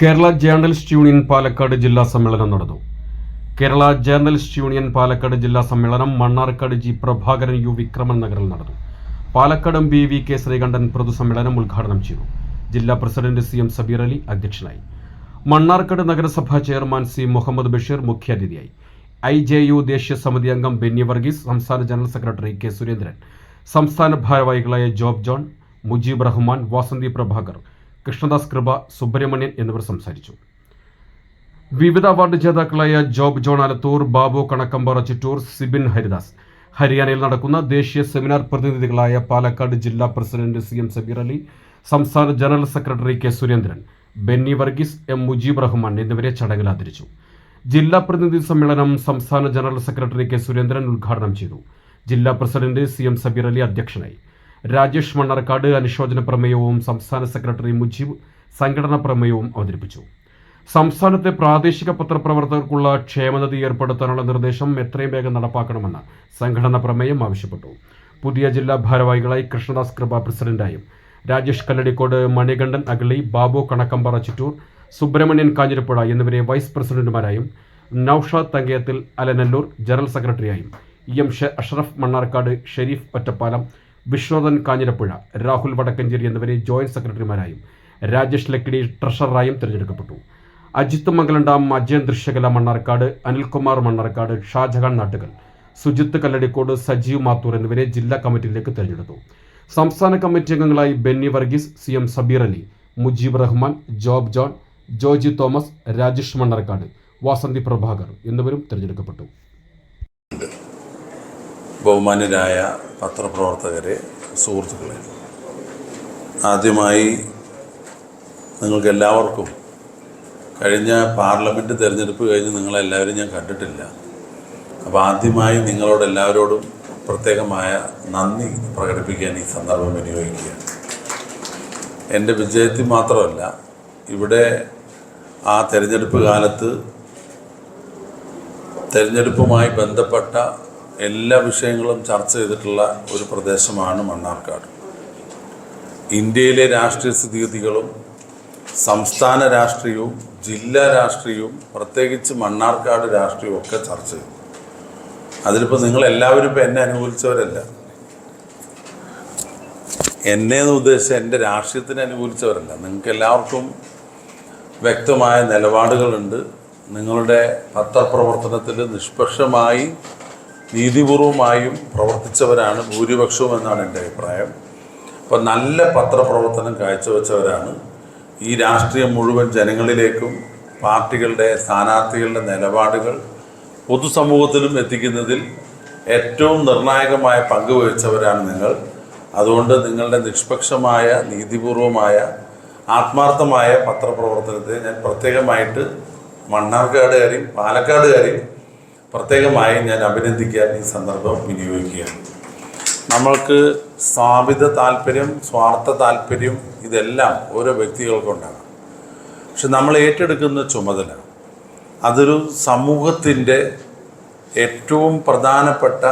Kerala journalist union Palakkad ജില്ലാ സമ്മേളനം നടന്നു. കേരള ജേർണലിസ്റ്റ് യൂണിയൻ പാലക്കാട് ജില്ലാ സമ്മേളനം മണ്ണാർക്കാട് ജി പ്രഭാകരൻ യു വിക്രമൻ നഗറിൽ നടന്നു. Palakkad M P V K Sreekandan പൊതുസമ്മേളനം ഉദ്ഘാടനം ചെയ്തു. ജില്ലാ president C M Sabeer Ali അധ്യക്ഷനായി. മണ്ണാർക്കാട് നഗരസഭാ ചെയർമാൻ സി മുഹമ്മദ് ബഷീർ മുഖ്യാതിഥിയായി. ഐ ജെ യു ദേശീയ സമിതി അംഗം ബെന്നി വർഗീസ് സംസ്ഥാന ജനറൽ സെക്രട്ടറി കെ സുരേന്ദ്രൻ സംസ്ഥാന ഭാരവാഹികളായ ജോബ് ജോൺ മുജീബ് റഹ്മാൻ വാസന്തി പ്രഭാകർ കൃഷ്ണദാസ് കൃപ സുബ്രഹ്മണ്യൻ എന്നിവർ സംസാരിച്ചു. വിവിധ അവാർഡ് ജേതാക്കളായ ജോബ് ജോൺ അലത്തൂർ ബാബു കണക്കമ്പാറ ചിറ്റൂർ സിബിൻ ഹരിദാസ്. ഹരിയാനയിൽ നടക്കുന്ന ദേശീയ സെമിനാർ പ്രതിനിധികളായ പാലക്കാട് ജില്ലാ president C M Sabeer Ali സംസ്ഥാന general secretary K Surendran Benny Varghese M Mujeeb Rahman എന്നിവരെ ചടങ്ങിൽ ആദരിച്ചു. ജില്ലാ പ്രതിനിധി സമ്മേളനം സംസ്ഥാന ജനറൽ സെക്രട്ടറി കെ സുരേന്ദ്രൻ ഉദ്ഘാടനം ചെയ്തു. ജില്ലാ president C M Sabeer Ali അധ്യക്ഷനായി. രാജേഷ് മണ്ണാർക്കാട് അനുശോചന പ്രമേയവും സംസ്ഥാന സെക്രട്ടറി മുജീബ് സംഘടനാ പ്രമേയവും അവതരിപ്പിച്ചു. സംസ്ഥാനത്തെ പ്രാദേശിക പത്രപ്രവർത്തകർക്കുള്ള ക്ഷേമനിധി ഏർപ്പെടുത്താനുള്ള നിർദ്ദേശം എത്രയും വേഗം നടപ്പാക്കണമെന്ന് സംഘടനാ പ്രമേയം ആവശ്യപ്പെട്ടു. പുതിയ ജില്ലാ ഭാരവാഹികളായി കൃഷ്ണദാസ് കൃപ പ്രസിഡന്റായും രാജേഷ് കല്ലടിക്കോട് മണികണ്ഠൻ അഗളി ബാബു കണക്കമ്പാറ ചിറ്റൂർ സുബ്രഹ്മണ്യൻ കാഞ്ഞിരപ്പുഴ എന്നിവരെ വൈസ് പ്രസിഡന്റുമാരായും നൌഷാദ് തങ്കയത്തിൽ അലനല്ലൂർ ജനറൽ സെക്രട്ടറിയായും ഇ എം ഷെ അഷ്റഫ് മണ്ണാർക്കാട് ഷെരീഫ് ഒറ്റപ്പാലം വിശ്വനാഥൻ കാഞ്ഞിരപ്പുഴ രാഹുൽ വടക്കഞ്ചേരി എന്നിവരെ ജോയിന്റ് സെക്രട്ടറിമാരായും രാജേഷ് ലക്കിടി ട്രഷററായും തിരഞ്ഞെടുക്കപ്പെട്ടു. അജിത്ത് മംഗലണ്ടാം അജയൻ ദൃശ്യകല മണ്ണാർക്കാട് അനിൽകുമാർ മണ്ണാർക്കാട് ഷാജഹാൻ നാട്ടുകൽ സുജിത്ത് കല്ലടിക്കോട് സജീവ് മാത്തൂർ എന്നിവരെ ജില്ലാ കമ്മിറ്റിയിലേക്ക് തിരഞ്ഞെടുത്തു. സംസ്ഥാന കമ്മിറ്റി അംഗങ്ങളായി ബെന്നി വർഗീസ് സി എം സബീർ അലി മുജീബ് റഹ്മാൻ ജോബ് ജോൺ ജോജി തോമസ് രാജേഷ് മണ്ണാർക്കാട് വാസന്തി പ്രഭാകർ എന്നിവരും തിരഞ്ഞെടുക്കപ്പെട്ടു. ബഹുമാന്യരായ പത്രപ്രവർത്തകരെ സുഹൃത്തുക്കളെ ആദ്യമായി നിങ്ങൾക്ക് എല്ലാവർക്കും കഴിഞ്ഞ പാർലമെന്റ് തിരഞ്ഞെടുപ്പ് കഴിഞ്ഞ് നിങ്ങളെല്ലാവരും ഞാൻ കണ്ടിട്ടില്ല. അപ്പോൾ ആദ്യമായി നിങ്ങളോട് എല്ലാവരോടും പ്രത്യേകമായ നന്ദി പ്രകടിപ്പിക്കാൻ ഈ സന്ദർഭം വിനിയോഗിക്കുകയാണ്. എന്റെ വിജയത്തിൽ മാത്രമല്ല ഇവിടെ ആ തിരഞ്ഞെടുപ്പ് കാലത്ത് തിരഞ്ഞെടുപ്പുമായി ബന്ധപ്പെട്ട എല്ലാ വിഷയങ്ങളും ചർച്ച ചെയ്തിട്ടുള്ള ഒരു പ്രദേശമാണ് മണ്ണാർക്കാട്. ഇന്ത്യയിലെ രാഷ്ട്രീയ സ്ഥിതിഗതികളും സംസ്ഥാന രാഷ്ട്രീയവും ജില്ലാ രാഷ്ട്രീയവും പ്രത്യേകിച്ച് മണ്ണാർക്കാട് രാഷ്ട്രീയവും ഒക്കെ ചർച്ച ചെയ്തു. അതിലിപ്പോൾ നിങ്ങൾ എല്ലാവരും ഇപ്പോൾ എന്നെ അനുകൂലിച്ചവരല്ല. എന്നെ എന്ന് ഉദ്ദേശിച്ച എന്റെ രാഷ്ട്രീയത്തിന് അനുകൂലിച്ചവരല്ല. നിങ്ങൾക്ക് എല്ലാവർക്കും വ്യക്തമായ നിലപാടുകളുണ്ട്. നിങ്ങളുടെ പത്രപ്രവർത്തനത്തിൽ നിഷ്പക്ഷമായി നീതിപൂർവമായും പ്രവർത്തിച്ചവരാണ് ഭൂരിപക്ഷവും എന്നാണ് എന്റെ അഭിപ്രായം. അപ്പോൾ നല്ല പത്രപ്രവർത്തനം കാഴ്ചവെച്ചവരാണ്. ഈ രാഷ്ട്രീയം മുഴുവൻ ജനങ്ങളിലേക്കും പാർട്ടികളുടെ സ്ഥാനാർത്ഥികളുടെ നിലപാടുകൾ പൊതുസമൂഹത്തിലും എത്തിക്കുന്നതിൽ ഏറ്റവും നിർണായകമായ പങ്ക് വഹിച്ചവരാണ് നിങ്ങൾ. അതുകൊണ്ട് നിങ്ങളുടെ നിഷ്പക്ഷമായ നീതിപൂർവമായ ആത്മാർത്ഥമായ പത്രപ്രവർത്തനത്തെ ഞാൻ പ്രത്യേകമായിട്ട് മണ്ണാർക്കാടുകാരെയും പാലക്കാടുകാരെയും പ്രത്യേകമായി ഞാൻ അഭിനന്ദിക്കാൻ ഈ സന്ദർഭം വിനിയോഗിക്കുകയാണ്. നമ്മൾക്ക് സ്ഥാപിത താല്പര്യം സ്വാർത്ഥ താല്പര്യം ഇതെല്ലാം ഓരോ വ്യക്തികൾക്കുണ്ടാകാം പക്ഷെ നമ്മൾ ഏറ്റെടുക്കുന്ന ചുമതല അതൊരു സമൂഹത്തിന്റെ ഏറ്റവും പ്രധാനപ്പെട്ട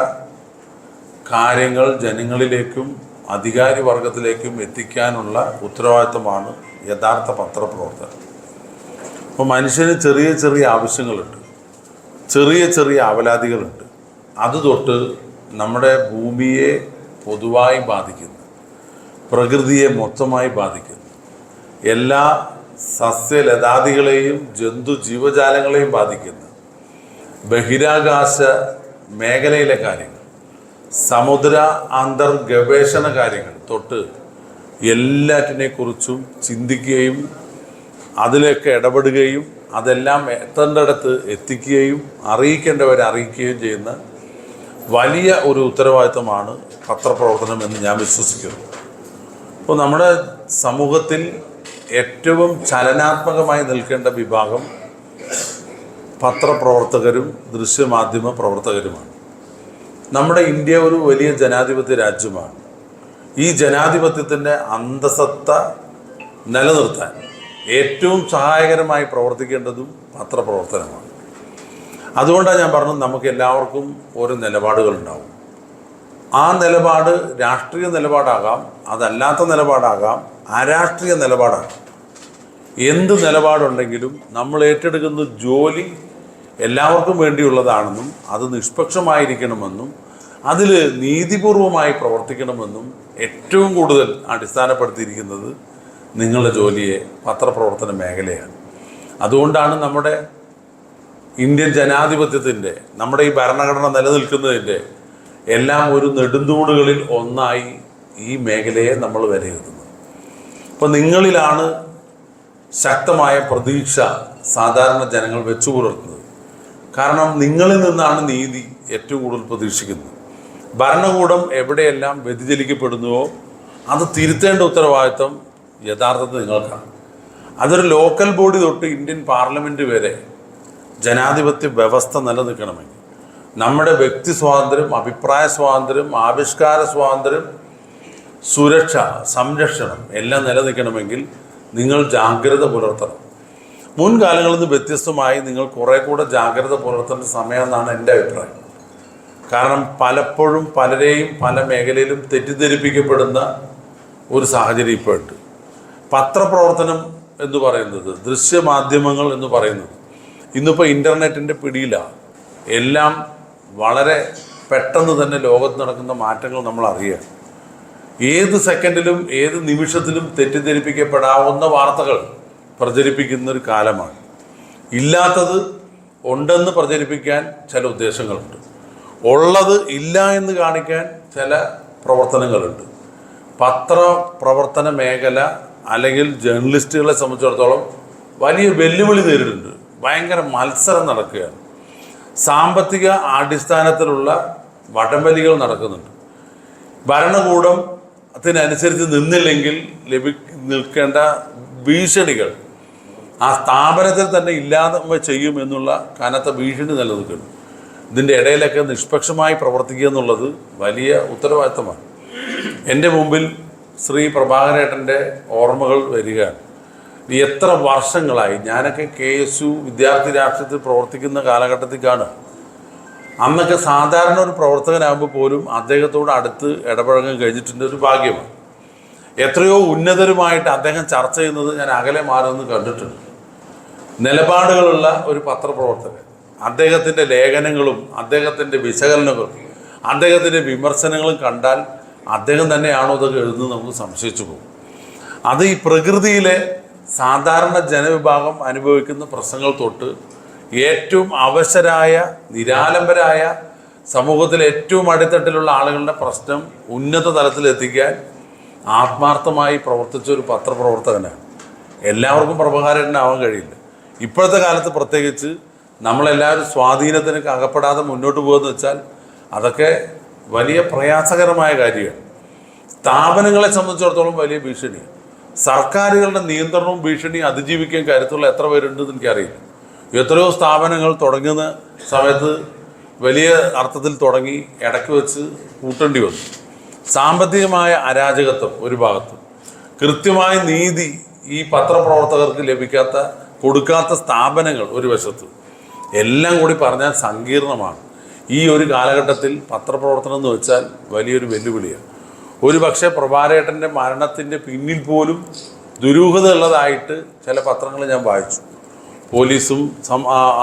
കാര്യങ്ങൾ ജനങ്ങളിലേക്കും അധികാരി വർഗത്തിലേക്കും എത്തിക്കാനുള്ള ഉത്തരവാദിത്തമാണ് യഥാർത്ഥ പത്രപ്രവർത്തനം അപ്പോൾ മനുഷ്യന് ചെറിയ ചെറിയ ആവശ്യങ്ങളുണ്ട്. ചെറിയ ചെറിയ അവലാതികളുണ്ട്. അത് തൊട്ട് നമ്മുടെ ഭൂമിയെ പൊതുവായി ബാധിക്കുന്നു. പ്രകൃതിയെ മൊത്തമായി ബാധിക്കുന്നു. എല്ലാ സസ്യലതാദികളെയും ജന്തു ജീവജാലങ്ങളെയും ബാധിക്കുന്നു. ബഹിരാകാശ മേഖലയിലെ കാര്യങ്ങൾ സമുദ്ര അന്തർ ഗവേഷണ കാര്യങ്ങൾ തൊട്ട് എല്ലാറ്റിനെക്കുറിച്ചും ചിന്തിക്കുകയും അതിലൊക്കെ ഇടപെടുകയും അതെല്ലാം എത്തേണ്ടടുത്ത് എത്തിക്കുകയും അറിയിക്കേണ്ടവരെ അറിയിക്കുകയും ചെയ്യുന്ന വലിയ ഒരു ഉത്തരവാദിത്തമാണ് പത്രപ്രവർത്തനം എന്ന് ഞാൻ വിശ്വസിക്കുന്നു. അപ്പോൾ നമ്മുടെ സമൂഹത്തിൽ ഏറ്റവും ചലനാത്മകമായി നിൽക്കേണ്ട വിഭാഗം പത്രപ്രവർത്തകരും ദൃശ്യമാധ്യമ പ്രവർത്തകരുമാണ്. നമ്മുടെ ഇന്ത്യ ഒരു വലിയ ജനാധിപത്യ രാജ്യമാണ്. ഈ ജനാധിപത്യത്തിന്റെ അന്തസത്ത നിലനിർത്താൻ ഏറ്റവും സഹായകരമായി പ്രവർത്തിക്കേണ്ടതും പത്രപ്രവർത്തനമാണ് അതുകൊണ്ടാണ് ഞാൻ പറഞ്ഞത് നമുക്ക് എല്ലാവർക്കും ഓരോ നിലപാടുകളുണ്ടാവും. ആ നിലപാട് രാഷ്ട്രീയ നിലപാടാകാം അതല്ലാത്ത നിലപാടാകാം അരാഷ്ട്രീയ നിലപാടാകാം. എന്ത് നിലപാടുണ്ടെങ്കിലും നമ്മൾ ഏറ്റെടുക്കുന്ന ജോലി എല്ലാവർക്കും വേണ്ടിയുള്ളതാണെന്നും അത് നിഷ്പക്ഷമായിരിക്കണമെന്നും അതിൽ നീതിപൂർവമായി പ്രവർത്തിക്കണമെന്നും ഏറ്റവും കൂടുതൽ അടിസ്ഥാനപ്പെടുത്തിയിരിക്കുന്നത് നിങ്ങളുടെ ജോലിയെ പത്രപ്രവർത്തന മേഖലയാണ്. അതുകൊണ്ടാണ് നമ്മുടെ ഇന്ത്യൻ ജനാധിപത്യത്തിന്റെ നമ്മുടെ ഈ ഭരണഘടന നിലനിൽക്കുന്നതിന്റെ എല്ലാം ഒരു നെടുന്തൂണുകളിൽ ഒന്നായി ഈ മേഖലയെ നമ്മൾ വിലയിരുത്തുന്നത്. അപ്പം നിങ്ങളിലാണ് ശക്തമായ പ്രതീക്ഷ സാധാരണ ജനങ്ങൾ വെച്ചു പുലർത്തുന്നത്. കാരണം നിങ്ങളിൽ നിന്നാണ് നീതി ഏറ്റവും കൂടുതൽ പ്രതീക്ഷിക്കുന്നത്. ഭരണകൂടം എവിടെയെല്ലാം വ്യതിചലിക്കപ്പെടുന്നുവോ അത് തിരുത്തേണ്ട ഉത്തരവാദിത്വം യഥാർത്ഥത്തിൽ നിങ്ങൾക്കാണ്. അതൊരു ലോക്കൽ ബോഡി തൊട്ട് ഇന്ത്യൻ പാർലമെന്റ് വരെ ജനാധിപത്യ വ്യവസ്ഥ നിലനിൽക്കണമെങ്കിൽ നമ്മുടെ വ്യക്തി സ്വാതന്ത്ര്യം അഭിപ്രായ സ്വാതന്ത്ര്യം ആവിഷ്കാര സ്വാതന്ത്ര്യം സുരക്ഷ സംരക്ഷണം എല്ലാം നിലനിൽക്കണമെങ്കിൽ നിങ്ങൾ ജാഗ്രത പുലർത്തണം. മുൻകാലങ്ങളിൽ നിന്ന് വ്യത്യസ്തമായി നിങ്ങൾ കുറെ കൂടെ ജാഗ്രത പുലർത്തേണ്ട സമയമെന്നാണ് എന്റെ അഭിപ്രായം. കാരണം പലപ്പോഴും പലരെയും പല മേഖലയിലും തെറ്റിദ്ധരിപ്പിക്കപ്പെടുന്ന ഒരു സാഹചര്യം ഇപ്പോൾ ഉണ്ട് പത്രപ്രവർത്തനം എന്ന് പറയുന്നത് ദൃശ്യമാധ്യമങ്ങൾ എന്ന് പറയുന്നത് ഇന്നിപ്പോൾ ഇന്റർനെറ്റിന്റെ പിടിയിലാണ് എല്ലാം വളരെ പെട്ടെന്ന് തന്നെ ലോകത്ത് നടക്കുന്ന മാറ്റങ്ങൾ നമ്മൾ അറിയുക ഏത് സെക്കൻഡിലും ഏത് നിമിഷത്തിലും തെറ്റിദ്ധരിപ്പിക്കപ്പെടാവുന്ന വാർത്തകൾ പ്രചരിപ്പിക്കുന്ന ഒരു കാലമാണ്. ഇല്ലാത്തത് ഉണ്ടെന്ന് പ്രചരിപ്പിക്കാൻ ചില ഉദ്ദേശങ്ങളുണ്ട്. ഉള്ളത് ഇല്ല എന്ന് കാണിക്കാൻ ചില പ്രവർത്തനങ്ങളുണ്ട്. പത്രപ്രവർത്തന മേഖല അല്ലെങ്കിൽ ജേർണലിസ്റ്റുകളെ സംബന്ധിച്ചിടത്തോളം വലിയ വെല്ലുവിളി നേരിടുന്നുണ്ട്. ഭയങ്കര മത്സരം നടക്കുകയാണ്. സാമ്പത്തിക അടിസ്ഥാനത്തിലുള്ള വടംവലികൾ നടക്കുന്നുണ്ട്. ഭരണകൂടം അതിനനുസരിച്ച് നിന്നില്ലെങ്കിൽ ലഭി നിൽക്കേണ്ട ഭീഷണികൾ ആ സ്ഥാപനത്തിൽ തന്നെ ഇല്ലാതെ ചെയ്യും എന്നുള്ള കനത്ത ഭീഷണി നിലനിൽക്കുന്നു ഇതിന്റെ ഇടയിലൊക്കെ നിഷ്പക്ഷമായി പ്രവർത്തിക്കുക എന്നുള്ളത് വലിയ ഉത്തരവാദിത്തമാണ്. എന്റെ മുമ്പിൽ ശ്രീ പ്രഭാകരേട്ടന്റെ ഓർമ്മകൾ വരികയാണ്. എത്ര വർഷങ്ങളായി ഞാനൊക്കെ കെ എസ് യു വിദ്യാർത്ഥി രാഷ്ട്രീയത്തിൽ പ്രവർത്തിക്കുന്ന കാലഘട്ടത്തിൽ കാണുക അന്നൊക്കെ സാധാരണ ഒരു പ്രവർത്തകനാകുമ്പോൾ പോലും അദ്ദേഹത്തോട് അടുത്ത് ഇടപഴകാൻ കഴിഞ്ഞിട്ടുണ്ട് ഒരു ഭാഗ്യമാണ്. എത്രയോ ഉന്നതരുമായിട്ട് അദ്ദേഹം ചർച്ച ചെയ്യുന്നത് ഞാൻ അകലെ മാറുമെന്ന് കണ്ടിട്ടുണ്ട്. നിലപാടുകളുള്ള ഒരു പത്രപ്രവർത്തകൻ അദ്ദേഹത്തിന്റെ ലേഖനങ്ങളും അദ്ദേഹത്തിന്റെ വിശകലനങ്ങളും അദ്ദേഹത്തിന്റെ വിമർശനങ്ങളും കണ്ടാൽ അദ്ദേഹം തന്നെയാണോ ഇതൊക്കെ എഴുതുന്നത് നമുക്ക് സംശയിച്ചു പോകും. അത് ഈ പ്രകൃതിയിലെ സാധാരണ ജനവിഭാഗം അനുഭവിക്കുന്ന പ്രശ്നങ്ങൾ തൊട്ട് ഏറ്റവും അവശരായ നിരാലംബരായ സമൂഹത്തിലെ ഏറ്റവും അടിത്തട്ടിലുള്ള ആളുകളുടെ പ്രശ്നം ഉന്നത തലത്തിലെത്തിക്കാൻ ആത്മാർത്ഥമായി പ്രവർത്തിച്ച ഒരു പത്രപ്രവർത്തകനാണ്. എല്ലാവർക്കും പ്രഭകാരനാവാൻ കഴിയില്ല. ഇപ്പോഴത്തെ കാലത്ത് പ്രത്യേകിച്ച് നമ്മളെല്ലാവരും സ്വാധീനത്തിനൊക്കെ അകപ്പെടാതെ മുന്നോട്ട് പോകുമെന്ന് വെച്ചാൽ അതൊക്കെ വലിയ പ്രയാസകരമായ കാര്യമാണ്. സ്ഥാപനങ്ങളെ സംബന്ധിച്ചിടത്തോളം വലിയ ഭീഷണിയാണ് സർക്കാരുകളുടെ നിയന്ത്രണവും ഭീഷണിയും അതിജീവിക്കാൻ കരുത്തുള്ള എത്ര പേരുണ്ടെന്ന് എനിക്കറിയില്ല. എത്രയോ സ്ഥാപനങ്ങൾ തുടങ്ങുന്ന സമയത്ത് വലിയ അർത്ഥത്തിൽ തുടങ്ങി ഇടയ്ക്ക് വെച്ച് കൂട്ടേണ്ടി വന്നു. സാമ്പത്തികമായ അരാജകത്വം ഒരു ഭാഗത്ത്. കൃത്യമായ നീതി ഈ പത്രപ്രവർത്തകർക്ക് ലഭിക്കാത്ത കൊടുക്കാത്ത സ്ഥാപനങ്ങൾ ഒരു വശത്ത്. എല്ലാം കൂടി പറഞ്ഞാൽ സങ്കീർണമാണ്. ഈ ഒരു കാലഘട്ടത്തിൽ പത്രപ്രവർത്തനം എന്ന് വെച്ചാൽ വലിയൊരു വെല്ലുവിളിയാണ്. ഒരു പക്ഷേ പ്രഭാരേട്ടന്റെ മരണത്തിന്റെ പിന്നിൽ പോലും ദുരൂഹത ഉള്ളതായിട്ട് ചില പത്രങ്ങൾ ഞാൻ വായിച്ചു. പോലീസും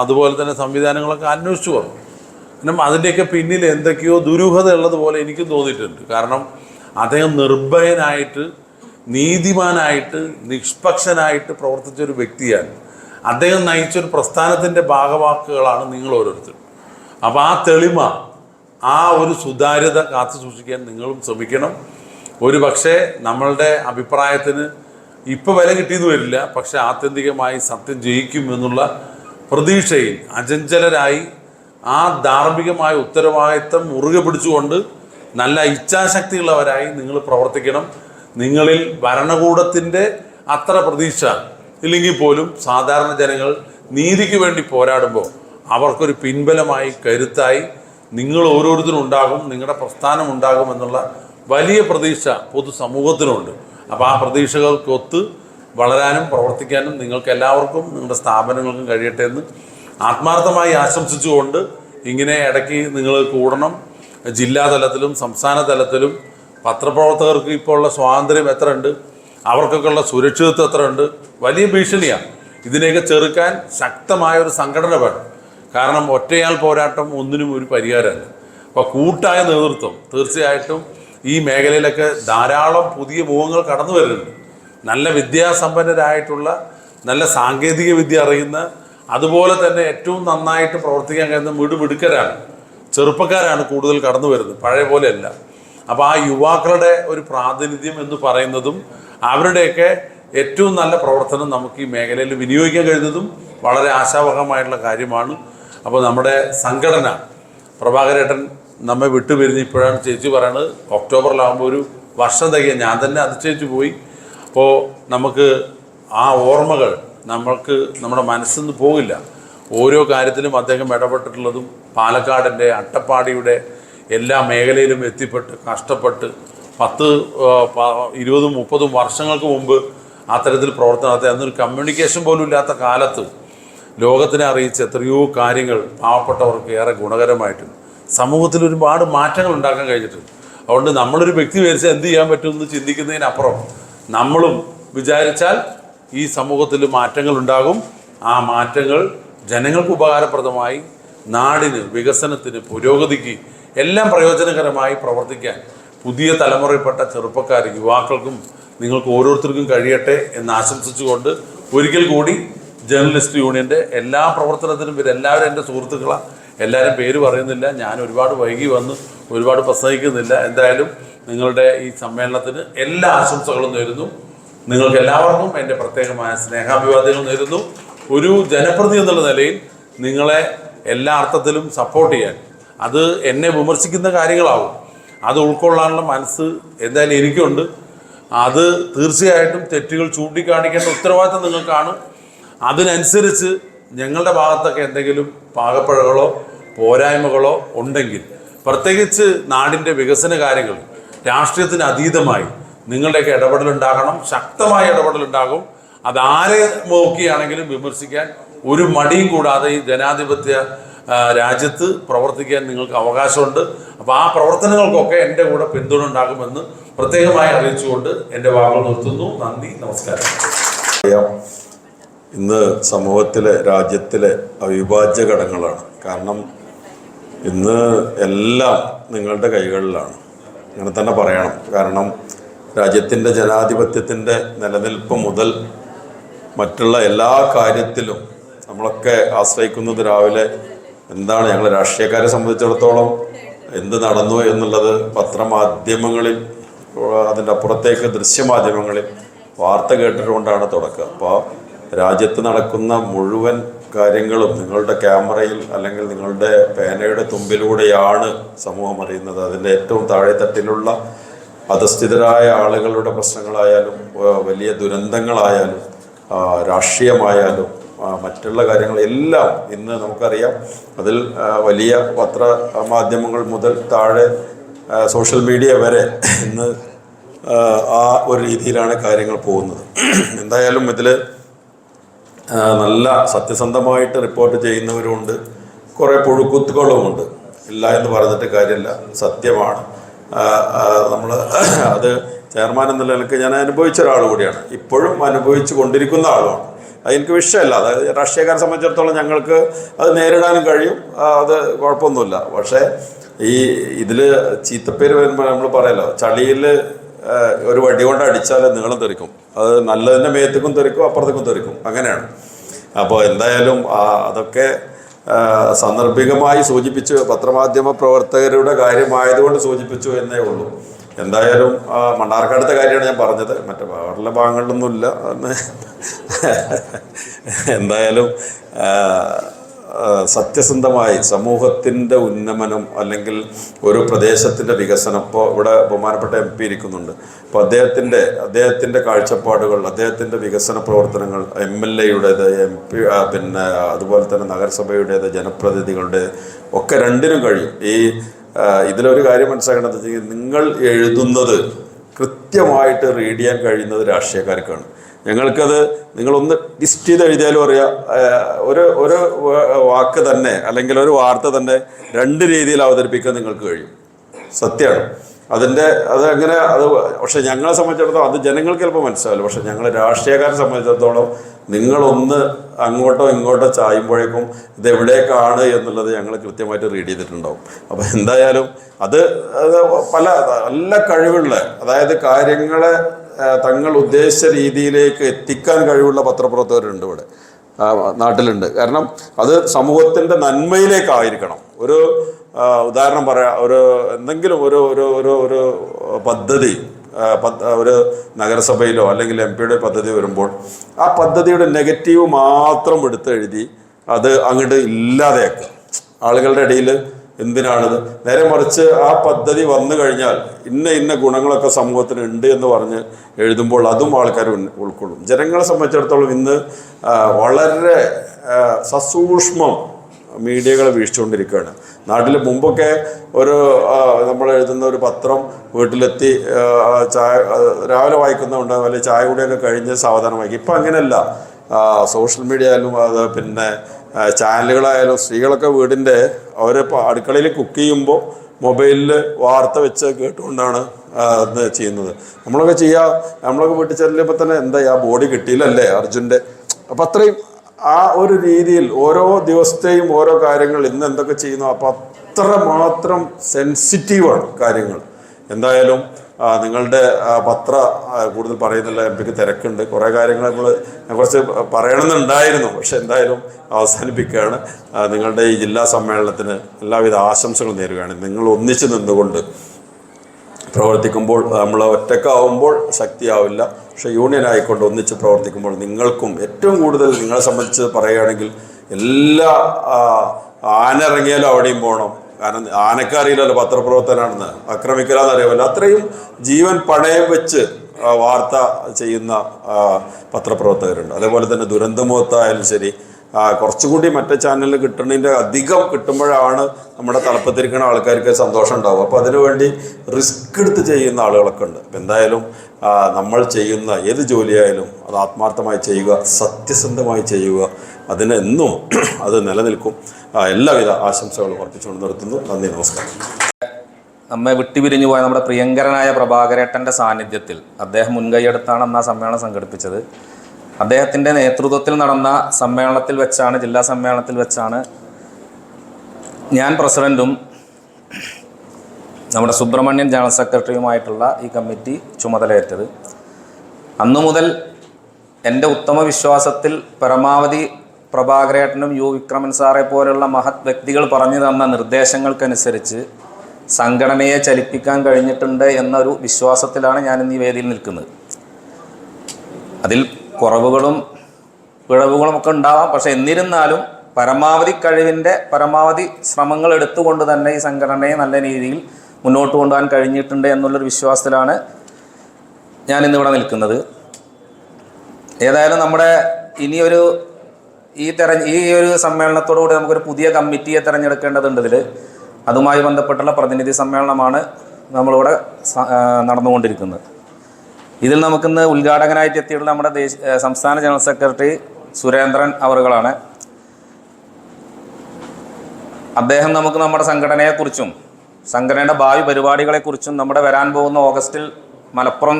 അതുപോലെ തന്നെ സംവിധാനങ്ങളൊക്കെ അന്വേഷിച്ചു വന്നു. കാരണം അതിന്റെയൊക്കെ പിന്നിൽ എന്തൊക്കെയോ ദുരൂഹത ഉള്ളതുപോലെ എനിക്കും തോന്നിയിട്ടുണ്ട്. കാരണം അദ്ദേഹം നിർഭയനായിട്ട് നീതിമാനായിട്ട് നിഷ്പക്ഷനായിട്ട് പ്രവർത്തിച്ച ഒരു വ്യക്തിയാണ്. അദ്ദേഹം നയിച്ചൊരു പ്രസ്ഥാനത്തിന്റെ ഭാഗവാക്കുകളാണ് നിങ്ങൾ ഓരോരുത്തരും. അപ്പോൾ ആ തെളിമ ആ ഒരു സുതാര്യത കാത്തു സൂക്ഷിക്കാൻ നിങ്ങളും ശ്രമിക്കണം. ഒരു പക്ഷേ നമ്മളുടെ അഭിപ്രായത്തിന് ഇപ്പോൾ വില കിട്ടിയെന്ന് വരില്ല പക്ഷെ ആത്യന്തികമായി സത്യം ജയിക്കും എന്നുള്ള പ്രതീക്ഷയിൽ അചഞ്ചലരായി ആ ധാർമ്മികമായ ഉത്തരവാദിത്തം മുറുകെ പിടിച്ചുകൊണ്ട് നല്ല ഇച്ഛാശക്തിയുള്ളവരായി നിങ്ങൾ പ്രവർത്തിക്കണം. നിങ്ങളിൽ ഭരണകൂടത്തിന്റെ അത്ര പ്രതീക്ഷ ഇല്ലെങ്കിൽ പോലും സാധാരണ ജനങ്ങൾ നീതിക്ക് വേണ്ടി പോരാടുമ്പോൾ അവർക്കൊരു പിൻബലമായി കരുത്തായി നിങ്ങൾ ഓരോരുത്തരും ഉണ്ടാകും നിങ്ങളുടെ പ്രസ്ഥാനം ഉണ്ടാകും എന്നുള്ള വലിയ പ്രതീക്ഷ പൊതുസമൂഹത്തിനുണ്ട്. അപ്പോൾ ആ പ്രതീക്ഷകൾക്കൊത്ത് വളരാനും പ്രവർത്തിക്കാനും നിങ്ങൾക്ക് എല്ലാവർക്കും നിങ്ങളുടെ സ്ഥാപനങ്ങൾക്കും കഴിയട്ടെ എന്ന് ആത്മാർത്ഥമായി ആശംസിച്ചുകൊണ്ട് ഇങ്ങനെ ഇടയ്ക്ക് നിങ്ങൾ കൂടണം. ജില്ലാ തലത്തിലും സംസ്ഥാന തലത്തിലും പത്രപ്രവർത്തകർക്ക് ഇപ്പോൾ ഉള്ള സ്വാതന്ത്ര്യം എത്ര ഉണ്ട് അവർക്കൊക്കെ ഉള്ള സുരക്ഷിതത്വം എത്ര ഉണ്ട് വലിയ ഭീഷണിയാണ് ഇതിനെയൊക്കെ ചെറുക്കാൻ ശക്തമായ ഒരു സംഘടന വേണം. കാരണം ഒറ്റയാൾ പോരാട്ടം ഒന്നിനും ഒരു പരിഹാരമല്ല. അപ്പോൾ കൂട്ടായ നേതൃത്വം തീർച്ചയായിട്ടും ഈ മേഖലയിലൊക്കെ ധാരാളം പുതിയ മുഖങ്ങൾ കടന്നു വരുന്നുണ്ട്. നല്ല വിദ്യാസമ്പന്നരായിട്ടുള്ള നല്ല സാങ്കേതിക വിദ്യ അറിയുന്ന അതുപോലെ തന്നെ ഏറ്റവും നന്നായിട്ട് പ്രവർത്തിക്കാൻ കഴിയുന്ന മിടുമിടുക്കരാണ് ചെറുപ്പക്കാരാണ് കൂടുതൽ കടന്നു വരുന്നത്. പഴയ പോലെയല്ല. അപ്പോൾ ആ യുവാക്കളുടെ ഒരു പ്രാതിനിധ്യം എന്ന് പറയുന്നതും അവരുടെയൊക്കെ ഏറ്റവും നല്ല പ്രവർത്തനം നമുക്ക് ഈ മേഖലയിൽ വിനിയോഗിക്കാൻ കഴിയുന്നതും വളരെ ആശാവഹമായിട്ടുള്ള കാര്യമാണ്. അപ്പോൾ നമ്മുടെ സംഘടന പ്രഭാകരേട്ടൻ നമ്മെ വിട്ടുപിരിഞ്ഞ് ഇപ്പോഴാണ് ചേച്ചി പറയുന്നത് ഒക്ടോബറിലാകുമ്പോൾ ഒരു വർഷം തികയാൻ ഞാൻ തന്നെ അതിശയിച്ചു പോയി. അപ്പോൾ നമുക്ക് ആ ഓർമ്മകൾ നമ്മൾക്ക് നമ്മുടെ മനസ്സിൽ നിന്ന് പോകില്ല. ഓരോ കാര്യത്തിലും അദ്ദേഹം ഇടപെട്ടിട്ടുള്ളതും പാലക്കാടിന്റെ അട്ടപ്പാടിയുടെ എല്ലാ മേഖലയിലും എത്തിപ്പെട്ട് കഷ്ടപ്പെട്ട് പത്ത് ഇരുപതും മുപ്പതും വർഷങ്ങൾക്ക് മുമ്പ് അത്തരത്തിൽ പ്രവർത്തനം നടത്തി. അന്നൊരു കമ്മ്യൂണിക്കേഷൻ പോലും ഇല്ലാത്ത കാലത്ത് ലോകത്തിനെ അറിയിച്ച എത്രയോ കാര്യങ്ങൾ പാവപ്പെട്ടവർക്ക് ഏറെ ഗുണകരമായിട്ടുണ്ട്. സമൂഹത്തിൽ ഒരുപാട് മാറ്റങ്ങൾ ഉണ്ടാക്കാൻ കഴിഞ്ഞിട്ടുണ്ട്. അതുകൊണ്ട് നമ്മളൊരു വ്യക്തി വിചാരിച്ചാൽ എന്ത് ചെയ്യാൻ പറ്റുമെന്ന് ചിന്തിക്കുന്നതിനപ്പുറം നമ്മളും വിചാരിച്ചാൽ ഈ സമൂഹത്തിൽ മാറ്റങ്ങൾ ഉണ്ടാകും. ആ മാറ്റങ്ങൾ ജനങ്ങൾക്ക് ഉപകാരപ്രദമായി നാടിന് വികസനത്തിന് പുരോഗതിക്ക് എല്ലാം പ്രയോജനകരമായി പ്രവർത്തിക്കാൻ പുതിയ തലമുറയിൽപ്പെട്ട ചെറുപ്പക്കാർ യുവാക്കൾക്കും നിങ്ങൾക്ക് ഓരോരുത്തർക്കും കഴിയട്ടെ എന്ന് ആശംസിച്ചുകൊണ്ട് ഒരിക്കൽ കൂടി ജേർണലിസ്റ്റ് യൂണിയന്റെ എല്ലാ പ്രവർത്തനത്തിനും ഇവരെല്ലാവരും എന്റെ സുഹൃത്തുക്കളാണ് എല്ലാവരും പേര് പറയുന്നില്ല. ഞാൻ ഒരുപാട് വൈകി വന്ന് ഒരുപാട് പ്രസംഗിക്കുന്നില്ല. എന്തായാലും നിങ്ങളുടെ ഈ സമ്മേളനത്തിന് എല്ലാ ആശംസകളും നേരുന്നു. നിങ്ങൾക്ക് എല്ലാവർക്കും എന്റെ പ്രത്യേകമായ സ്നേഹാഭിവാദ്യങ്ങൾ നേരുന്നു. ഒരു ജനപ്രതി എന്നുള്ള നിലയിൽ നിങ്ങളെ എല്ലാ അർത്ഥത്തിലും സപ്പോർട്ട് ചെയ്യാൻ. അത് എന്നെ വിമർശിക്കുന്ന കാര്യങ്ങളാവും. അത് ഉൾക്കൊള്ളാനുള്ള മനസ്സ് എന്തായാലും എനിക്കുണ്ട്. അത് തീർച്ചയായിട്ടും തെറ്റുകൾ ചൂണ്ടിക്കാണിക്കേണ്ട ഉത്തരവാദിത്തം നിങ്ങൾക്കാണ്. അതിനനുസരിച്ച് ഞങ്ങളുടെ ഭാഗത്തൊക്കെ എന്തെങ്കിലും പാകപ്പഴകളോ പോരായ്മകളോ ഉണ്ടെങ്കിൽ പ്രത്യേകിച്ച് നാടിന്റെ വികസന കാര്യങ്ങൾ രാഷ്ട്രീയത്തിന് അതീതമായി നിങ്ങളുടെയൊക്കെ ഇടപെടലുണ്ടാകണം ശക്തമായ ഇടപെടലുണ്ടാകും. അതാരെ നോക്കിയാണെങ്കിലും വിമർശിക്കാൻ ഒരു മടിയും കൂടാതെ ഈ ജനാധിപത്യ രാജ്യത്ത് പ്രവർത്തിക്കാൻ നിങ്ങൾക്ക് അവകാശമുണ്ട്. അപ്പോൾ ആ പ്രവർത്തനങ്ങൾക്കൊക്കെ എന്റെ കൂടെ പിന്തുണ ഉണ്ടാകുമെന്ന് പ്രത്യേകമായി അറിയിച്ചുകൊണ്ട് എന്റെ വാക്കുകൾ നിർത്തുന്നു. നന്ദി നമസ്കാരം. ഇന്ന് സമൂഹത്തിലെ രാജ്യത്തിലെ അവിഭാജ്യ ഘടകങ്ങളാണ്. കാരണം ഇന്ന് എല്ലാം നിങ്ങളുടെ കൈകളിലാണ്. അങ്ങനെ തന്നെ പറയണം. കാരണം രാജ്യത്തിന്റെ ജനാധിപത്യത്തിന്റെ നിലനിൽപ്പ് മുതൽ മറ്റുള്ള എല്ലാ കാര്യത്തിലും നമ്മളൊക്കെ ആശ്രയിക്കുന്നത് രാവിലെ എന്താണ്? ഞങ്ങൾ രാഷ്ട്രീയക്കാരെ സംബന്ധിച്ചിടത്തോളം എന്ത് നടന്നു എന്നുള്ളത് പത്രമാധ്യമങ്ങളിൽ അതിന്റെ അപ്പുറത്തേക്ക് ദൃശ്യമാധ്യമങ്ങളിൽ വാർത്ത കേട്ടിട്ടുകൊണ്ടാണ് തുടക്കം അപ്പോൾ രാജ്യത്ത് നടക്കുന്ന മുഴുവൻ കാര്യങ്ങളും നിങ്ങളുടെ ക്യാമറയിൽ അല്ലെങ്കിൽ നിങ്ങളുടെ പേനയുടെ തുമ്പിലൂടെയാണ് സമൂഹം അറിയുന്നത്. അതിന്റെ ഏറ്റവും താഴെത്തട്ടിലുള്ള അധസ്ഥിതരായ ആളുകളുടെ പ്രശ്നങ്ങളായാലും വലിയ ദുരന്തങ്ങളായാലും രാഷ്ട്രീയമായാലും മറ്റുള്ള കാര്യങ്ങളെല്ലാം ഇന്ന് നമുക്കറിയാം. അതിൽ വലിയ പത്ര മാധ്യമങ്ങൾ മുതൽ താഴെ സോഷ്യൽ മീഡിയ വരെ ഇന്ന് ആ ഒരു രീതിയിലാണ് കാര്യങ്ങൾ പോകുന്നത്. എന്തായാലും ഇതിൽ നല്ല സത്യസന്ധമായിട്ട് റിപ്പോർട്ട് ചെയ്യുന്നവരുമുണ്ട്. കുറേ പുഴുക്കുത്തുകളുമുണ്ട്. ഇല്ല എന്ന് പറഞ്ഞിട്ട് കാര്യമില്ല. സത്യമാണ്. നമ്മൾ അത് ചെയർമാൻ എന്ന നിലയ്ക്ക് ഞാൻ അനുഭവിച്ച ഒരാൾ കൂടിയാണ്. ഇപ്പോഴും അനുഭവിച്ചു കൊണ്ടിരിക്കുന്ന ആളുമാണ്. അതെനിക്ക് വിഷയമല്ല. അതായത് രാഷ്ട്രീയക്കാരെ സംബന്ധിച്ചിടത്തോളം ഞങ്ങൾക്ക് അത് നേരിടാനും കഴിയും. അത് കുഴപ്പമൊന്നുമില്ല. പക്ഷേ ഈ ഇതിൽ ചീത്തപ്പേര് വരുമ്പോൾ നമ്മൾ പറയല്ലോ ചളിയിൽ ഒരു വടി കൊണ്ട് അടിച്ചാൽ നീളം തെറിക്കും. അത് നല്ലതിന്റെ മേത്തേക്കും തെറിക്കും അപ്പുറത്തേക്കും തെറിക്കും. അങ്ങനെയാണ്. അപ്പോൾ എന്തായാലും അതൊക്കെ സന്ദർഭികമായി സൂചിപ്പിച്ചു പത്രമാധ്യമ പ്രവർത്തകരുടെ കാര്യമായതുകൊണ്ട് സൂചിപ്പിച്ചു എന്നേ ഉള്ളൂ. എന്തായാലും ആ, മണ്ണാർക്കാടത്തെ കാര്യമാണ് ഞാൻ പറഞ്ഞത്. മറ്റേ വേറെ ഭാഗങ്ങളിലൊന്നുമില്ല എന്ന്. എന്തായാലും സത്യസന്ധമായി സമൂഹത്തിന്റെ ഉന്നമനം അല്ലെങ്കിൽ ഒരു പ്രദേശത്തിന്റെ വികസനം. ഇപ്പോൾ ഇവിടെ ബഹുമാനപ്പെട്ട എം പി ഇരിക്കുന്നുണ്ട്. അപ്പോൾ അദ്ദേഹത്തിന്റെ അദ്ദേഹത്തിന്റെ കാഴ്ചപ്പാടുകൾ അദ്ദേഹത്തിന്റെ വികസന പ്രവർത്തനങ്ങൾ എം എൽ എയുടേത് എം പി പിന്നെ അതുപോലെ തന്നെ നഗരസഭയുടേത് ജനപ്രതിനിധികളുടെ ഒക്കെ രണ്ടിനും കഴിയും. ഈ ഇതിലൊരു കാര്യം മനസ്സിലാക്കേണ്ടത് വെച്ചാൽ നിങ്ങൾ എഴുതുന്നത് കൃത്യമായിട്ട് റീഡ് ചെയ്യാൻ കഴിയുന്നത് രാഷ്ട്രീയക്കാർക്കാണ്. ഞങ്ങൾക്കത് നിങ്ങളൊന്ന് ലിസ്റ്റ് ചെയ്ത് എഴുതിയാലും അറിയാം ഒരു ഒരു വാക്ക് തന്നെ അല്ലെങ്കിൽ ഒരു വാർത്ത തന്നെ രണ്ട് രീതിയിൽ അവതരിപ്പിക്കാൻ നിങ്ങൾക്ക് കഴിയും. സത്യമാണ്. അതിന്റെ അത് അങ്ങനെ അത് പക്ഷെ ഞങ്ങളെ സംബന്ധിച്ചിടത്തോളം അത് ജനങ്ങൾക്ക് ചിലപ്പോൾ മനസ്സിലാവില്ല. പക്ഷെ ഞങ്ങൾ രാഷ്ട്രീയക്കാരെ സംബന്ധിച്ചിടത്തോളം നിങ്ങളൊന്ന് അങ്ങോട്ടോ ഇങ്ങോട്ടോ ചായുമ്പോഴേക്കും ഇത് എവിടേക്കാണ് എന്നുള്ളത് ഞങ്ങൾ കൃത്യമായിട്ട് റീഡ് ചെയ്തിട്ടുണ്ടാവും. അപ്പോൾ എന്തായാലും അത് പല നല്ല കഴിവുള്ള അതായത് കാര്യങ്ങളെ തങ്ങൾ ഉദ്ദേശിച്ച രീതിയിലേക്ക് എത്തിക്കാൻ കഴിവുള്ള പത്രപ്രവർത്തകരുണ്ട് ഇവിടെ. നാട്ടിലുണ്ട്. കാരണം അത് സമൂഹത്തിന്റെ നന്മയിലേക്കായിരിക്കണം. ഒരു ഉദാഹരണം പറയാം ഒരു എന്തെങ്കിലും ഒരു ഒരു ഒരു ഒരു പദ്ധതി ഒരു നഗരസഭയിലോ അല്ലെങ്കിൽ എം പിയുടെ പദ്ധതി വരുമ്പോൾ ആ പദ്ധതിയുടെ നെഗറ്റീവ് മാത്രം എടുത്തെഴുതി അത് അങ്ങോട്ട് ഇല്ലാതെയാക്കുക. ആളുകളുടെ ഇടയിൽ എന്തിനാണിത്? നേരെ മറിച്ച് ആ പദ്ധതി വന്നു കഴിഞ്ഞാൽ ഇന്ന ഇന്ന ഗുണങ്ങളൊക്കെ സമൂഹത്തിന് ഉണ്ട് എന്ന് പറഞ്ഞ് എഴുതുമ്പോൾ അതും ആൾക്കാർ ഉൾക്കൊള്ളും. ജനങ്ങളെ സംബന്ധിച്ചിടത്തോളം ഇന്ന് വളരെ സസൂക്ഷ്മം മീഡിയകളെ വീഴ്ചുകൊണ്ടിരിക്കുകയാണ് നാട്ടിൽ മുമ്പൊക്കെ ഒരു നമ്മൾ എഴുതുന്ന ഒരു പത്രം വീട്ടിലെത്തി ചായ രാവിലെ വായിക്കുന്നതുകൊണ്ട് അല്ലെങ്കിൽ ചായ കൂടിയൊക്കെ കഴിഞ്ഞ് സാവധാനം വായിക്കും. ഇപ്പം അങ്ങനെയല്ല. സോഷ്യൽ മീഡിയ ആയാലും അത് പിന്നെ ചാനലുകളായാലും സ്ത്രീകളൊക്കെ വീടിന്റെ അവരെ അടുക്കളയിൽ കുക്ക് ചെയ്യുമ്പോൾ മൊബൈലിൽ വാർത്ത വെച്ച് കേട്ടുകൊണ്ടാണ് ചെയ്യുന്നത്. നമ്മളൊക്കെ ചെയ്യുക നമ്മളൊക്കെ വീട്ടിൽ ചെല്ലുമ്പോൾ തന്നെ എന്താ ആ ബോഡി കിട്ടിയില്ലല്ലേ അർജുന്റെ? അപ്പം അത്രയും ആ ഒരു രീതിയിൽ ഓരോ ദിവസത്തെയും ഓരോ കാര്യങ്ങൾ ഇന്ന് എന്തൊക്കെ ചെയ്യുന്നു? അപ്പം അത്ര മാത്രം സെൻസിറ്റീവാണ് കാര്യങ്ങൾ. എന്തായാലും നിങ്ങളുടെ പത്ര കൂടുതൽ പറയുന്നില്ല എം പിക്ക് തിരക്കുണ്ട്. കുറേ കാര്യങ്ങൾ നമ്മൾ കുറച്ച് പറയണമെന്നുണ്ടായിരുന്നു. പക്ഷെ എന്തായാലും അവസാനിപ്പിക്കുകയാണ്. നിങ്ങളുടെ ഈ ജില്ലാ സമ്മേളനത്തിന് എല്ലാവിധ ആശംസകളും നേരുകയാണ്. നിങ്ങൾ ഒന്നിച്ചു നിന്നുകൊണ്ട് പ്രവർത്തിക്കുമ്പോൾ നമ്മൾ ഒറ്റക്കാവുമ്പോൾ ശക്തിയാവില്ല. പക്ഷെ യൂണിയൻ ആയിക്കൊണ്ട് ഒന്നിച്ച് പ്രവർത്തിക്കുമ്പോൾ നിങ്ങൾക്കും ഏറ്റവും കൂടുതൽ നിങ്ങളെ സംബന്ധിച്ച് പറയുകയാണെങ്കിൽ എല്ലാ ആന ഇറങ്ങിയാലും അവിടെയും പോകണം. കാരണം ആനക്കറിയില്ലല്ലോ പത്രപ്രവർത്തനാണെന്ന് ആക്രമിക്കലാന്ന് അറിയാമല്ലോ. അത്രയും ജീവൻ പണയം വെച്ച് വാർത്ത ചെയ്യുന്ന പത്രപ്രവർത്തകരുണ്ട്. അതേപോലെ തന്നെ ദുരന്തമുഖത്തായാലും ശരി കുറച്ചുകൂടി മറ്റേ ചാനലിൽ കിട്ടുന്നതിന്റെ അധികം കിട്ടുമ്പോഴാണ് നമ്മുടെ തലപ്പത്തിരിക്കുന്ന ആൾക്കാർക്ക് സന്തോഷം ഉണ്ടാവും അപ്പോൾ അതിനുവേണ്ടി റിസ്ക് എടുത്ത് ചെയ്യുന്ന ആളുകളൊക്കെ ഉണ്ട്. അപ്പം എന്തായാലും നമ്മൾ ചെയ്യുന്ന ഏത് ജോലിയായാലും അത് ആത്മാർത്ഥമായി ചെയ്യുക സത്യസന്ധമായി ചെയ്യുക. അതിനെന്നും അത് നിലനിൽക്കും. എല്ലാവിധ ആശംസകളും അർപ്പിച്ചുകൊണ്ട് നിർത്തുന്നു. നന്ദി നമസ്കാരം. നമ്മെ വിട്ടുപിരിഞ്ഞു പോയ നമ്മുടെ പ്രിയങ്കരനായ പ്രഭാകരേട്ടന്റെ സാന്നിധ്യത്തിൽ അദ്ദേഹം മുൻകൈയെടുത്താണ് അന്ന് ആ സമ്മേളനം സംഘടിപ്പിച്ചത്. അദ്ദേഹത്തിന്റെ നേതൃത്വത്തിൽ നടന്ന സമ്മേളനത്തിൽ വെച്ചാണ് ജില്ലാ സമ്മേളനത്തിൽ വെച്ചാണ് ഞാൻ പ്രസിഡന്റും നമ്മുടെ സുബ്രഹ്മണ്യൻ ജനറൽ സെക്രട്ടറിയുമായിട്ടുള്ള ഈ കമ്മിറ്റി ചുമതലയേറ്റത്. അന്നു മുതൽ എന്റെ ഉത്തമ വിശ്വാസത്തിൽ പരമാവധി പ്രഭാകരേട്ടനും യു വിക്രമൻ സാറെ പോലുള്ള മഹത് വ്യക്തികൾ പറഞ്ഞു തന്ന നിർദ്ദേശങ്ങൾക്കനുസരിച്ച് സംഘടനയെ ചലിപ്പിക്കാൻ കഴിഞ്ഞിട്ടുണ്ട് എന്നൊരു വിശ്വാസത്തിലാണ് ഞാൻ ഇന്ന് ഈ വേദിയിൽ നിൽക്കുന്നത്. അതിൽ കുറവുകളും പിഴവുകളും ഒക്കെ ഉണ്ടാവാം. പക്ഷെ എന്നിരുന്നാലും പരമാവധി കഴിവിന്റെ പരമാവധി ശ്രമങ്ങൾ എടുത്തുകൊണ്ട് തന്നെ ഈ സംഘടനയെ നല്ല രീതിയിൽ മുന്നോട്ട് കൊണ്ടുപോകാൻ കഴിഞ്ഞിട്ടുണ്ട് എന്നുള്ളൊരു വിശ്വാസത്തിലാണ് ഞാൻ ഇന്നിവിടെ നിൽക്കുന്നത്. ഏതായാലും നമ്മുടെ ഇനിയൊരു ഈ തെര ഈ ഒരു സമ്മേളനത്തോടുകൂടി നമുക്കൊരു പുതിയ കമ്മിറ്റിയെ തിരഞ്ഞെടുക്കേണ്ടതുണ്ട് ഇതിൽ അതുമായി ബന്ധപ്പെട്ടുള്ള പ്രതിനിധി സമ്മേളനമാണ് നമ്മളിവിടെ നടന്നുകൊണ്ടിരിക്കുന്നത്. ഇതിൽ നമുക്കിന്ന് ഉദ്ഘാടകനായിട്ട് എത്തിയിട്ടുള്ള നമ്മുടെ ദേശീയ സംസ്ഥാന ജനറൽ സെക്രട്ടറി സുരേന്ദ്രൻ അവറുകളാണ്. അദ്ദേഹം നമുക്ക് നമ്മുടെ സംഘടനയെക്കുറിച്ചും സംഘടനയുടെ ഭാവി പരിപാടികളെക്കുറിച്ചും നമ്മുടെ വരാൻ പോകുന്ന ഓഗസ്റ്റിൽ മലപ്പുറം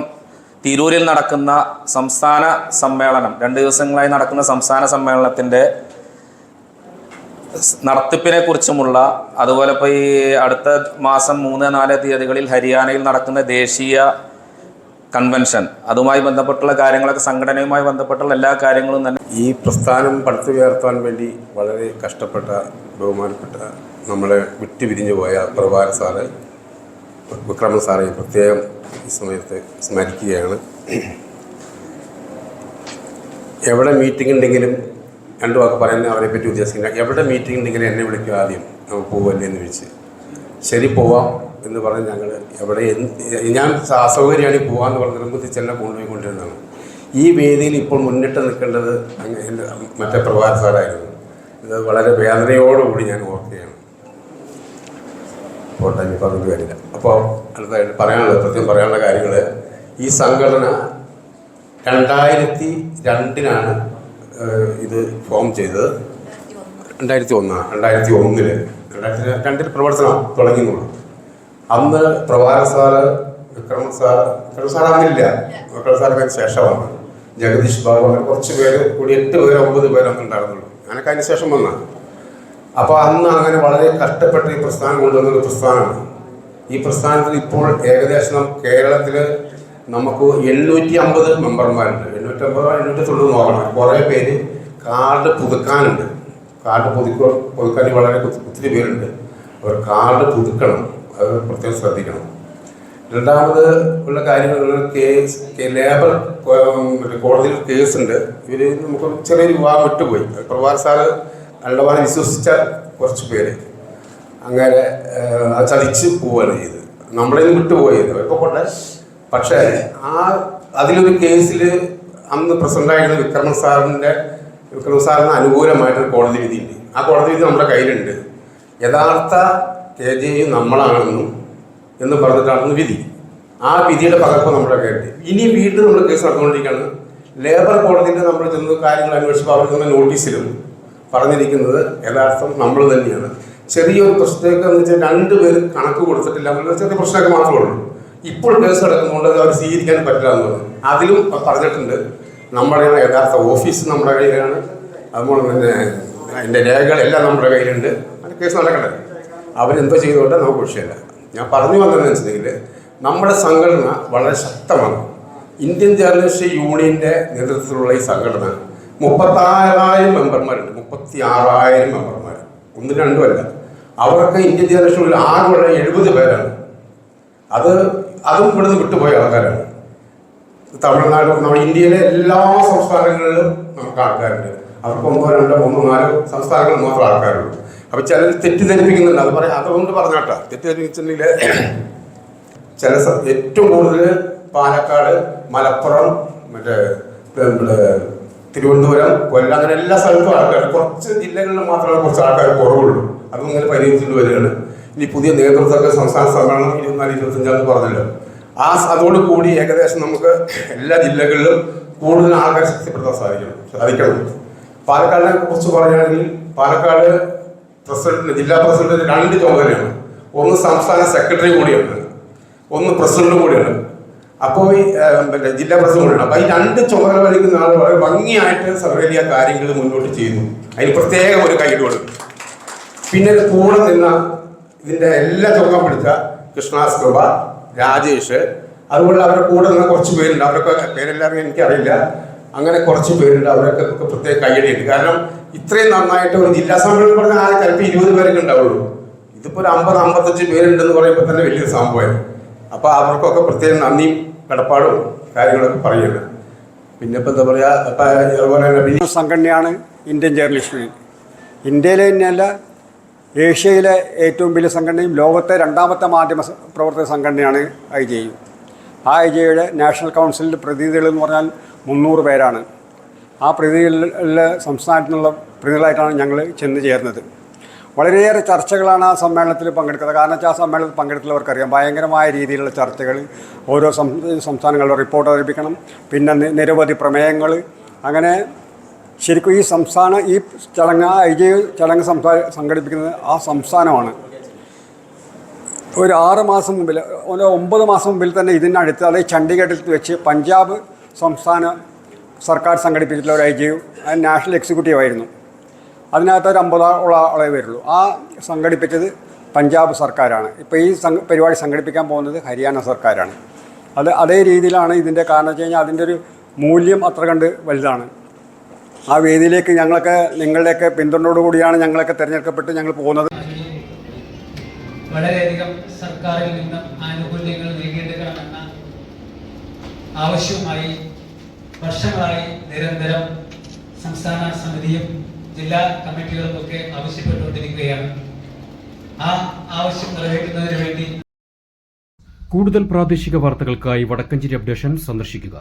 തിരൂരിൽ നടക്കുന്ന സംസ്ഥാന സമ്മേളനം രണ്ട് ദിവസങ്ങളായി നടക്കുന്ന സംസ്ഥാന സമ്മേളനത്തിന്റെ നടത്തിപ്പിനെ കുറിച്ചുമുള്ള അതുപോലെ ഇപ്പോൾ ഈ അടുത്ത മാസം മൂന്ന് നാല് തീയതികളിൽ ഹരിയാനയിൽ നടക്കുന്ന ദേശീയ കൺവെൻഷൻ അതുമായി ബന്ധപ്പെട്ടുള്ള കാര്യങ്ങളൊക്കെ സംഘടനയുമായി ബന്ധപ്പെട്ടുള്ള എല്ലാ കാര്യങ്ങളും തന്നെ ഈ പ്രസ്ഥാനം പടുത്തുയർത്താൻ വേണ്ടി വളരെ കഷ്ടപ്പെട്ട ബഹുമാനപ്പെട്ട നമ്മളെ വിട്ടുപിരിഞ്ഞു പോയ പ്രഭാര സാറ് വിക്രമൻ സാറേ പ്രത്യേകം ഈ സമയത്ത് സ്മരിക്കുകയാണ്. എവിടെ മീറ്റിംഗ് ഉണ്ടെങ്കിലും രണ്ടു വാക്ക് പറയുന്ന അവരെ പറ്റി ഉദ്ദേശിക്കില്ല എവിടെ മീറ്റിംഗ് ഉണ്ടെങ്കിലും എന്നെ വിളിക്കുക ആദ്യം. പോവല്ലേ എന്ന് ചോദിച്ച്. ശരി പോവാം എന്ന് പറഞ്ഞ് ഞങ്ങൾ എവിടെ ഞാൻ അസൗകര്യമാണ് ഈ പോകാമെന്ന് പറഞ്ഞ് നിർബന്ധിച്ച് കൊണ്ടുപോയി കൊണ്ടിരുന്നതാണ് ഈ വേദിയിൽ ഇപ്പോൾ മുന്നിട്ട് നിൽക്കേണ്ടത് എന്റെ മറ്റേ പ്രഭാത സാറായിരുന്നു. ഇത് വളരെ വേദനയോടുകൂടി ഞാൻ ഓർക്കുകയാണ്. പോട്ടെ ഇനി വരില്ല അപ്പോൾ അടുത്തായിട്ട് പറയാനുള്ളത് പ്രത്യേകം പറയാനുള്ള കാര്യങ്ങൾ ഈ സംഘടന രണ്ടായിരത്തി രണ്ടിനാണ് ഇത് ഫോം ചെയ്തത്. രണ്ടായിരത്തി ഒന്നാണ് രണ്ടായിരത്തി ഒന്നിൽ രണ്ടായിരത്തി രണ്ടിൽ പ്രവർത്തനം തുടങ്ങിയെന്നുള്ളൂ. അന്ന് പ്രഭാര sir Vikraman sir Vikraman sir അന്നില്ല Vikraman സാറിന് ശേഷമാണ്. ജഗദീഷ് ബാബു അങ്ങനെ കുറച്ച് പേര് കൂടി എട്ട് പേര് ഒമ്പത് പേര് അന്ന് ഉണ്ടായിരുന്നുള്ളൂ. ഞാനൊക്കെ അതിന് ശേഷം വന്നാണ്. അപ്പോൾ അന്ന് അങ്ങനെ വളരെ കഷ്ടപ്പെട്ട് ഈ പ്രസ്ഥാനം കൊണ്ടുവന്നൊരു പ്രസ്ഥാനമാണ്. ഈ പ്രസ്ഥാനത്തിൽ ഇപ്പോൾ ഏകദേശം കേരളത്തിൽ നമുക്ക് എണ്ണൂറ്റി അമ്പത് മെമ്പർമാരുണ്ട്. എണ്ണൂറ്റി അമ്പത് എണ്ണൂറ്റി തൊണ്ണൂറ് നോക്കണം കുറേ പേര് കാർഡ് പുതുക്കാനുണ്ട്. കാർഡ് പുതുക്കുക പുതുക്കാൻ വളരെ ഒത്തിരി പേരുണ്ട്. അവർ കാർഡ് പുതുക്കണം. അത് പ്രത്യേകം ശ്രദ്ധിക്കണം. രണ്ടാമത് ഉള്ള കാര്യങ്ങൾ കേസ് ലേബർ കോടതിയിൽ കേസുണ്ട്. ഇവർ നമുക്ക് ചെറിയൊരു വിവാഹം വിട്ടുപോയി. പ്രഭാത് സാറ് അള്ളവാനെ വിശ്വസിച്ച കുറച്ച് പേര്. അങ്ങനെ ചതിച്ച് പോവുകയാണ് ചെയ്തത്. നമ്മളെ വിട്ടുപോയത് ഇപ്പോൾ പോട്ടെ. പക്ഷേ ആ അതിലൊരു കേസിൽ അന്ന് ആയിരുന്ന വിക്രമ സാറിന്റെ വിക്രമ സാറിന് അനുകൂലമായിട്ടൊരു കോടതി വിധിയുണ്ട്. ആ കോടതി വിധി നമ്മുടെ കയ്യിലുണ്ട്. യഥാർത്ഥ കെ ജെ യു നമ്മളാണെന്നും എന്ന് പറഞ്ഞിട്ടാണ് വിധി. ആ വിധിയുടെ പകർപ്പ് നമ്മുടെ കയ്യിലുണ്ട്. ഇനി വീണ്ടും നമ്മൾ കേസ് നടന്നുകൊണ്ടിരിക്കുകയാണ്. ലേബർ കോടതിയിൽ നമ്മൾ ചെന്ന് കാര്യങ്ങൾ അന്വേഷിച്ചപ്പോൾ അവർ തന്ന നോട്ടീസിലും പറഞ്ഞിരിക്കുന്നത് യഥാർത്ഥം നമ്മൾ തന്നെയാണ്. ചെറിയൊരു പ്രശ്നമൊക്കെ എന്ന് വെച്ചാൽ രണ്ടുപേരും കണക്ക് കൊടുത്തിട്ടില്ല എന്നുള്ള ചെറിയ പ്രശ്നമൊക്കെ മാത്രമേ ഉള്ളൂ. ഇപ്പോൾ കേസ് കിടക്കുന്നതുകൊണ്ട് അവർ സ്വീകരിക്കാൻ പറ്റില്ല എന്ന് പറഞ്ഞു. അതിലും പറഞ്ഞിട്ടുണ്ട്. നമ്മുടെ യഥാർത്ഥ ഓഫീസ് നമ്മുടെ കയ്യിലാണ്. അതുപോലെ തന്നെ അതിന്റെ രേഖകളെല്ലാം നമ്മുടെ കയ്യിലുണ്ട്. അങ്ങനെ കേസ് നടക്കട്ടെ. അവരെന്തോ ചെയ്തുകൊണ്ട് നമുക്ക് വിഷയമില്ല. ഞാൻ പറഞ്ഞു വന്നതെന്ന് വെച്ചിട്ടുണ്ടെങ്കിൽ നമ്മുടെ സംഘടന വളരെ ശക്തമാണ്. ഇന്ത്യൻ ജേർണലിസ്റ്റ് യൂണിയന്റെ നേതൃത്വത്തിലുള്ള ഈ സംഘടന. മുപ്പത്താറായിരം മെമ്പർമാരുണ്ട്. മുപ്പത്തി ആറായിരം മെമ്പർമാർ ഒന്നും രണ്ടുമല്ല. അവർക്ക് ഇന്ത്യൻ ആറ് ആകെ എഴുപത് പേരാണ്. അത് അതും ഇവിടുന്ന് വിട്ടുപോയ ആൾക്കാരാണ്. തമിഴ്നാട് നമ്മുടെ ഇന്ത്യയിലെ എല്ലാ സംസ്ഥാനങ്ങളിലും നമുക്ക് ആൾക്കാരുണ്ട്. അവർക്ക് ഒന്നോ രണ്ടോ മൂന്നോ നാലോ സംസ്ഥാനങ്ങളിൽ മാത്രം ആൾക്കാരുള്ളൂ. അപ്പൊ ചിലർ തെറ്റിദ്ധരിപ്പിക്കുന്നുണ്ട്. അത് പറയാം അതുകൊണ്ട് പറഞ്ഞാട്ടാ. തെറ്റിദ്ധരിപ്പിച്ചിട്ടുണ്ടെങ്കിൽ ചില ഏറ്റവും കൂടുതൽ പാലക്കാട് മലപ്പുറം മറ്റേ തിരുവനന്തപുരം കൊല്ലം അങ്ങനെ എല്ലാ സ്ഥലത്തും ആൾക്കാർ കുറച്ച് ജില്ലകളിൽ മാത്രമേ കുറച്ച് ആൾക്കാർ കുറവുള്ളൂ. അതും ഇങ്ങനെ പരിഹരിച്ചിട്ട് വരികയാണ്. ഇനി പുതിയ നേതൃത്വമൊക്കെ സംസ്ഥാന സമ്മേളനം ഇരുപത്തിനാല് ഇരുപത്തഞ്ചാന്ന് പറഞ്ഞല്ലോ ആ അതോട് അതോടുകൂടി ഏകദേശം നമുക്ക് എല്ലാ ജില്ലകളിലും കൂടുതൽ ആൾക്കാരെ ശക്തിപ്പെടുത്താൻ സാധിക്കണം സാധിക്കണം. പാലക്കാടിനെ കുറിച്ച് പറയുകയാണെങ്കിൽ പാലക്കാട് പ്രസിഡന്റ് ജില്ലാ പ്രസിഡന്റ് രണ്ട് ചുമതലയാണ്. ഒന്ന് സംസ്ഥാന സെക്രട്ടറി കൂടിയാണ് ഒന്ന് പ്രസിഡന്റ് കൂടിയാണ് അപ്പോൾ ഈ പിന്നെ ജില്ലാ പ്രസിഡന്റ് കൂടിയാണ് അപ്പോൾ ഈ രണ്ട് ചുമതല വഹിക്കുന്ന ആൾ വളരെ ഭംഗിയായിട്ട് സർവേലിയ കാര്യങ്ങൾ മുന്നോട്ട് ചെയ്യുന്നു. അതിന് പ്രത്യേകം ഒരു കൈഡുകൾ പിന്നെ കൂടെ നിന്ന ഇതിന്റെ എല്ലാ തുടക്കം പിടിച്ച കൃഷ്ണാസ് കൃപ രാജേഷ് അതുപോലെ അവരുടെ കൂടെ നിന്ന കുറച്ച് പേരുണ്ട്. അവരൊക്കെ പേരെല്ലാവരും എനിക്കറിയില്ല. അങ്ങനെ കുറച്ച് പേരുണ്ട്. അവരൊക്കെ പ്രത്യേക കയ്യടിയുണ്ട്. കാരണം ഇത്രയും നന്നായിട്ട് ഒരു ജില്ലാ സമ്മേളനം പറഞ്ഞാൽ ആകെ ചിലപ്പോൾ ഇരുപത് പേരൊക്കെ ഉണ്ടാവുള്ളൂ. ഇതിപ്പോൾ ഒരു അമ്പത് അമ്പത്തഞ്ച് പേരുണ്ടെന്ന് പറയുമ്പോൾ തന്നെ വലിയൊരു സംഭവമായി. അപ്പോൾ അവർക്കൊക്കെ പ്രത്യേകം നന്ദിയും കടപ്പാടും കാര്യങ്ങളൊക്കെ പറയുന്നത് പിന്നെ ഇപ്പം എന്താ പറയുക അതുപോലെ സംഘടനയാണ് ഇന്ത്യൻ ജേർണലിസ്റ്റ് ഇന്ത്യയിലെ തന്നെയല്ല ഏഷ്യയിലെ ഏറ്റവും വലിയ സംഘടനയും ലോകത്തെ രണ്ടാമത്തെ മാധ്യമ പ്രവർത്തക സംഘടനയാണ് ഐ ജെ യു. ആ ഐ ജെ യുടെ നാഷണൽ കൗൺസിലിന്റെ പ്രതിനിധികൾ എന്ന് പറഞ്ഞാൽ മുന്നൂറ് പേരാണ്. ആ പ്രതിനിധികളിൽ സംസ്ഥാനത്തു നിന്നുള്ള പ്രതിനിധികളായിട്ടാണ് ഞങ്ങൾ ചെന്ന് ചേർന്നത്. വളരെയേറെ ചർച്ചകളാണ് ആ സമ്മേളനത്തിൽ പങ്കെടുക്കുന്നത്. കാരണം വെച്ചാൽ ആ സമ്മേളനത്തിൽ പങ്കെടുത്തുള്ളവർക്കറിയാം ഭയങ്കരമായ രീതിയിലുള്ള ചർച്ചകൾ ഓരോ സംസ്ഥാനങ്ങളുടെ റിപ്പോർട്ട് അവതരിപ്പിക്കണം പിന്നെ നിരവധി പ്രമേയങ്ങൾ അങ്ങനെ ശരിക്കും ഈ സംസ്ഥാന ഈ ചടങ്ങ് ആ ഐ ചടങ്ങ് സംസാ സംഘടിപ്പിക്കുന്നത് ആ സംസ്ഥാനമാണ്. ഒരു ആറ് മാസം മുമ്പിൽ ഒരു ഒമ്പത് മാസം മുമ്പിൽ തന്നെ ഇതിനടുത്ത് അതായത് ചണ്ഡീഗഡിൽ വെച്ച് പഞ്ചാബ് സംസ്ഥാന സർക്കാർ സംഘടിപ്പിച്ചിട്ടുള്ള ഒരു ഐ ജി അത് നാഷണൽ എക്സിക്യൂട്ടീവ് ആയിരുന്നു. അതിനകത്ത് ഒരു അമ്പതോളം ആളെ വരുള്ളൂ. ആ സംഘടിപ്പിച്ചത് പഞ്ചാബ് സർക്കാരാണ്. ഇപ്പോൾ ഈ പരിപാടി സംഘടിപ്പിക്കാൻ പോകുന്നത് ഹരിയാന സർക്കാരാണ്. അത് അതേ രീതിയിലാണ് ഇതിന്റെ കാരണം വെച്ച് കഴിഞ്ഞാൽ അതിന്റെ ഒരു മൂല്യം അത്ര കണ്ട് വലുതാണ്. ആ വേദിയിലേക്ക് ഞങ്ങളൊക്കെ നിങ്ങളുടെയൊക്കെ പിന്തുണയോടുകൂടിയാണ് ഞങ്ങളൊക്കെ തിരഞ്ഞെടുക്കപ്പെട്ട് ഞങ്ങൾ പോകുന്നത്. വളരെയധികം സർക്കാരിൽ നിന്നും ആനുകൂല്യങ്ങൾ നേടിയെടുക്കണമെന്ന ആവശ്യവുമായി വർഷങ്ങളായി നിരന്തരം സംസ്ഥാന സമിതിയും ജില്ലാ കമ്മിറ്റികളുമൊക്കെ ആവശ്യപ്പെട്ടുകൊണ്ടിരിക്കുകയാണ്. ആ ആവശ്യം നിറവേറ്റുന്നതിന് വേണ്ടി കൂടുതൽ പ്രാദേശിക വാർത്തകൾക്കായി വടക്കഞ്ചേരി അപ്ഡേഷൻ സന്ദർശിക്കുക.